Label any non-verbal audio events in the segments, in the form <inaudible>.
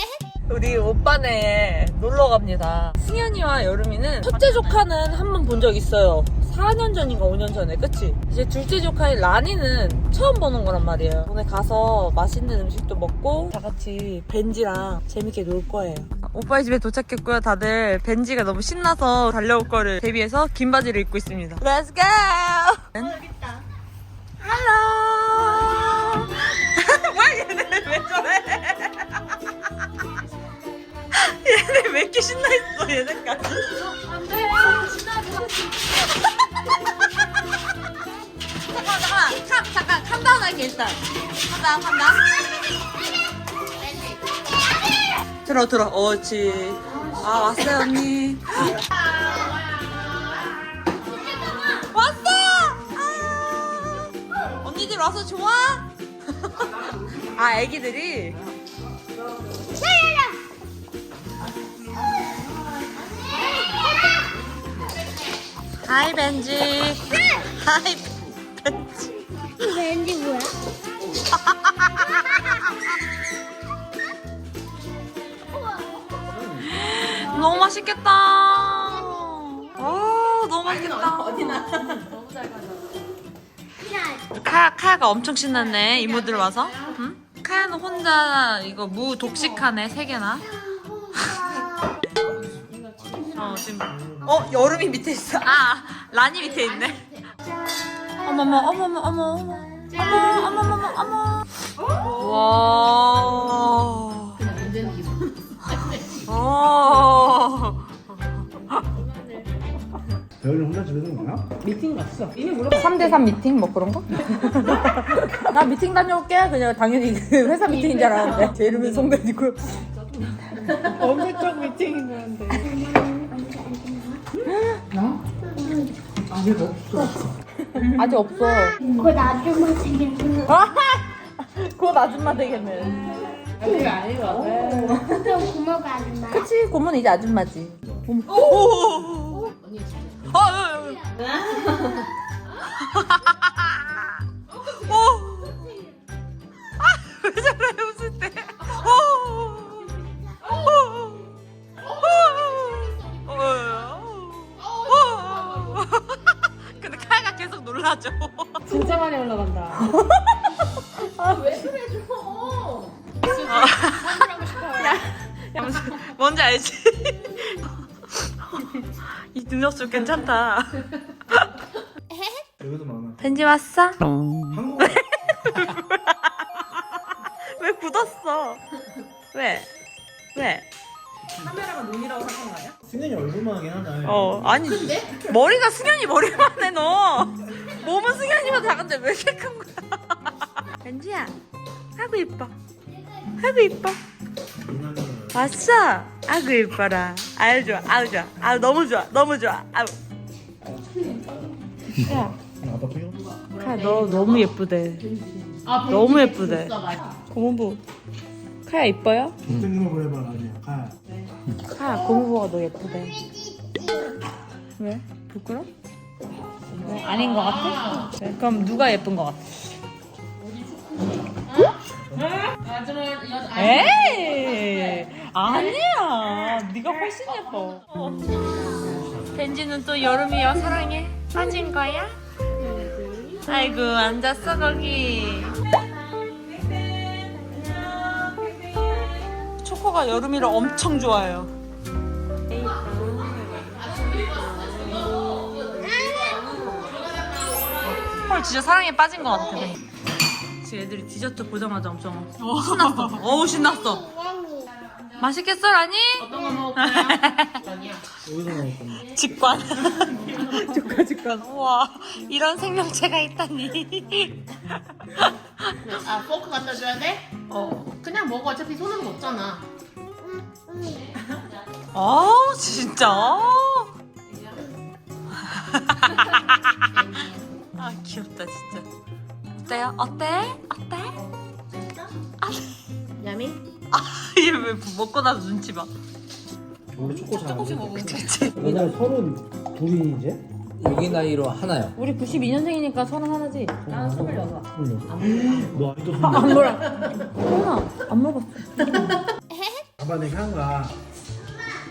<laughs> 우리 오빠네 놀러 갑니다. 승현이와 여름이는 첫째 조카는 한 번 본 적 있어요. 4년 전인가 5년 전에, 그치? 이제 둘째 조카인 라니는 처음 보는 거란 말이에요. 오늘 가서 맛있는 음식도 먹고 다 같이 벤지랑 재밌게 놀 거예요. 오빠의 집에 도착했고요. 다들 벤지가 너무 신나서 달려올 거를 대비해서 긴 바지를 입고 있습니다. Let's go! 여기 있다 할 얘네 왜 이렇게 신나 있어 얘네까지? 안돼 잠깐 잠깐 캄, 잠깐 캄다운 할게 일단. 캄다운 캄다운. 들어 들어. 옳지. 아 왔어요 언니. 왔어. 아. 언니들 와서 좋아? <laughs> 아 애기들이. 하이 벤지. 하이 벤지. 왠지 뭐야? <laughs> 너무 맛있겠다. 아 너무 맛있겠다. 어디나? 카야 카야가 엄청 신났네 이모들 와서. 응? 카야는 혼자 이거 무 독식하네 세 개나. 어 지금 어 여름이 밑에 있어. 아 라니 밑에 있네. 어머머 어머머 어머 어머 어머 어머 어머 어머. 와. 오. 배우는 혼자 집에서 먹나? 3대3 미팅 뭐 그런 거? <laughs> 나 미팅 다녀올게 그냥 당연히 그 회사 미팅인 줄 알았는데 제 이름은 송대니고 엄청 미팅인 건데. 아직 없어. <laughs> 곧 아줌마 되겠네 곧 아줌마 되겠네. 그게 아니거든. 그럼 고모가 아줌마 그치 고모는 이제 아줌마지 오. 아, 아, 아. <laughs> 놀라죠. <laughs> 진짜 많이 올라간다. <laughs> 야, 무슨- <laughs> 뭔지 알지? 이 눈썹 괜찮다. 여기도 많아. 벤지 왔어? 한국 왜 굳었어? 왜? 왜? 카메라가 눈이라고 아니야? 승현이 얼굴만 하긴 하네. 어 아니 머리가 승현이 머리만 해 너. 몸은 승현이보다 작은데 왜 이렇게 큰 거야? <laughs> 벤지야, 아구 이뻐. 아구 이뻐. 왔어? 아구 이뻐라. 아유 좋아, 아유 좋아, 아유 너무 좋아, 너무 좋아. 아유. 야, 아빠 표정? 카야 너 너무 예쁘대. 아, 너무 예쁘대. 고모부. 카야 이뻐요? 걸 해봐 아니야. 가. 카야 고모부가 너 예쁘대. 왜? 부끄러? 왜? 아닌 것 같아? 왜? 그럼 누가 예쁜 것 같아? 에이 아니야 네가 훨씬 예뻐 벤지는 또 여름이와 사랑해 빠진 거야? 아이고 앉았어 거기 초코가 여름이를 엄청 좋아해요 헐 진짜 사랑에 빠진 것 같아 지금 애들이 디저트 보자마자 엄청 신났어 어우 신났어 맛있겠어 라니? 어떤 거 먹을까요? 어디서 나올 건데? 직관 <laughs> 조카 직관 우와 이런 생명체가 있다니 아, 포크 갖다 줘야 돼? 어. 그냥 먹어. 어차피 손으로 먹잖아. 아우 진짜 <laughs> 아 귀엽다 진짜 어때요? 어때? 어때? 야미? 얘 왜 먹고 나서 눈치 봐 원래 초코 잘 조금씩 먹으면 돼. 그치 너네 서른 둘이 이제? 여기 나이로 하나요. 우리 92년생이니까 서른 하나지 난 스물여섯. 너 아직도 안 놀아 설마 안 먹었어 잡아내 향가.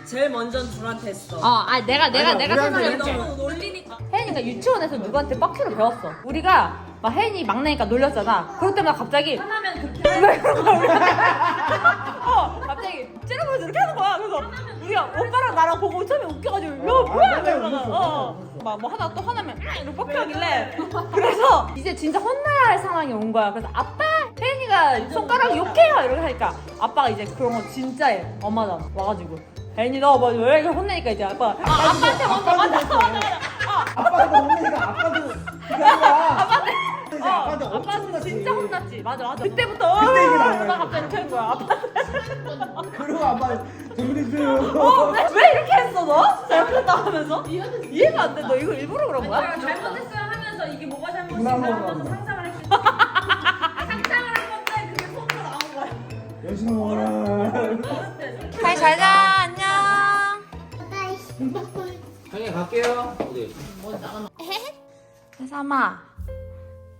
제일 먼저 둘한테 했어. 어, 아 내가 내가 아니야, 내가 우리한테 설명해 볼게. 너무 놀리니까. 혜인이가 유치원에서 누구한테 뻑큐를 배웠어. 우리가 막 혜인이 막내니까 놀렸잖아. 그럴 때마다 갑자기 하나면 그렇게 왜 그런 거야? 우리한테. <laughs> 어, 갑자기 찌르면서 이렇게 하는 거야. 그래서 우리가 오빠랑 나랑 보고 처음에 웃겨가지고 야 뭐야? 이러다가 웃었어, 어. 웃었어. 막뭐 하다 또 하나면 음, 이렇게 뻑큐하길래 그래서 이제 진짜 혼나야 할 상황이 온 거야. 그래서 아빠 혜인이가 손가락 욕해요 이렇게 하니까 아빠가 이제 그런 거 진짜 해. 엄마잖아. 와가지고 혜인이 너뭐 왜 이렇게 혼내니까 이제 아빠가 아, 아빠한테 먼저 맞아 맞아 맞아. 아빠도 혼내니까 아빠도 그게 아니라. <laughs> 아빠한테 어, 아빠한테 엄청 아빠한테 혼났지. 진짜 혼났지. 맞아, 맞아. 그때부터 그때 얘기 나와요. 나 갑자기 한 거야. 아빠. <laughs> 그리고 아빠. 어, 왜, 왜 이렇게 했어 너? 진짜 이렇게 했다 하면서? 이해가 안 돼. 너 이거 일부러 그런 거야? 잘못했어요 하면서 이게 뭐가 잘못인지 잘못해서 하고. 상상을 했어. <laughs> 상상을 한 건데 그게 손으로 나온 거야. 열심히 먹어라. 잘 자자. 안녕. 형님 갈게요. 어디? 세삼아,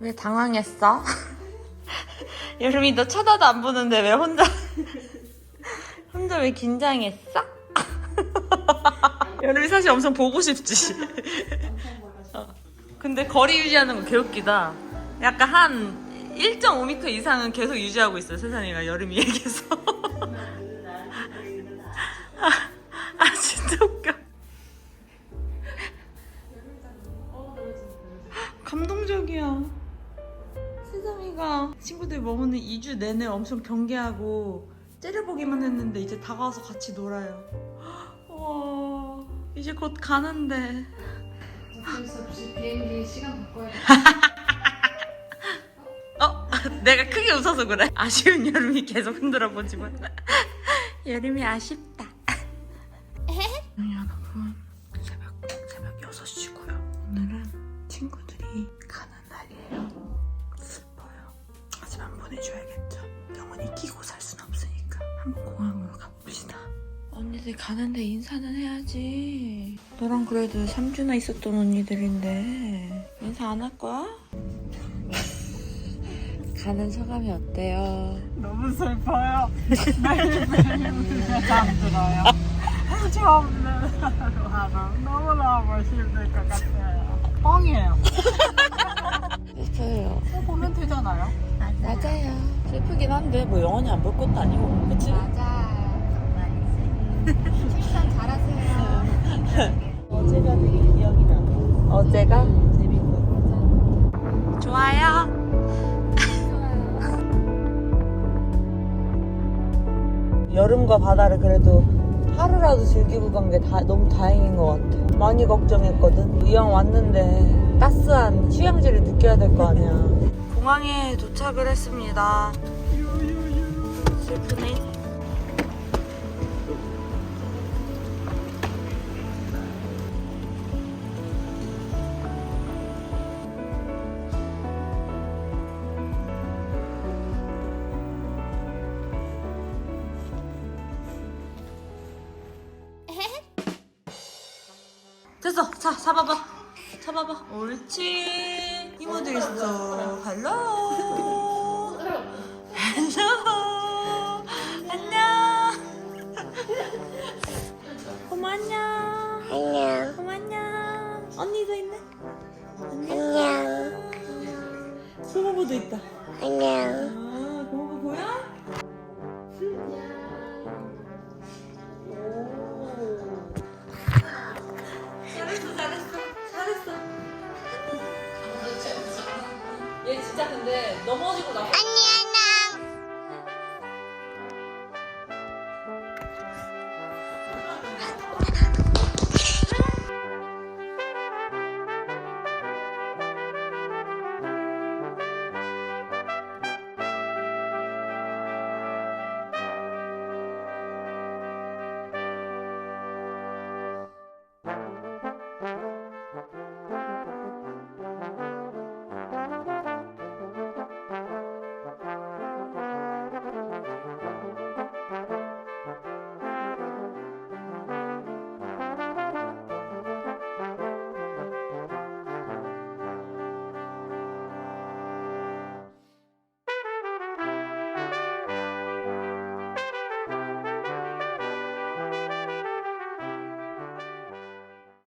왜 당황했어? <laughs> 여름이 너 쳐다도 안 보는데 왜 혼자 <laughs> 혼자 왜 긴장했어? <laughs> 여름이 사실 엄청 보고 싶지. 어. 근데 거리 유지하는 거 개웃기다. 약간 한 1.5m 이상은 계속 유지하고 있어 세상이가 여름이 얘기해서. 감동적이야. 세상이가 친구들 머무는 2주 내내 엄청 경계하고 째려보기만 했는데 이제 다가와서 같이 놀아요. 와, 이제 곧 가는데. 어쩔 수 없이 비행기 시간 바꿔야 돼. <laughs> 어? 내가 크게 웃어서 그래. 아쉬운 여름이 계속 흔들어 보지만. <laughs> 여름이 아쉽다. 공항으로 가봅시다. 언니들 가는데 인사는 해야지. 너랑 그래도 3주나 있었던 언니들인데. 인사 안 할 거야? <laughs> 가는 소감이 어때요? 너무 슬퍼요. 매일매일 우리가 잠들어요. 처음 하루 하루 너무너무 힘들 것 같아요. 뻥이에요. 슬퍼요. 보면 되잖아요. 맞아요. 슬프긴 한데 뭐 영원히 안 볼 것도 아니고, 그치? 어제가 되게 기억이 나. 어제가 재밌고. 좋아요. <laughs> 여름과 바다를 그래도 하루라도 즐기고 간 게 너무 다행인 것 같아. 많이 걱정했거든. 이왕 왔는데 따스한 휴양지를 느껴야 될 거 아니야. 공항에 도착을 했습니다. 슬프네. 됐어. 자, 잡아봐. 잡아봐. 옳지. 이모들 있어. 헬로. 진짜 근데 넘어지고 나서. 안녕.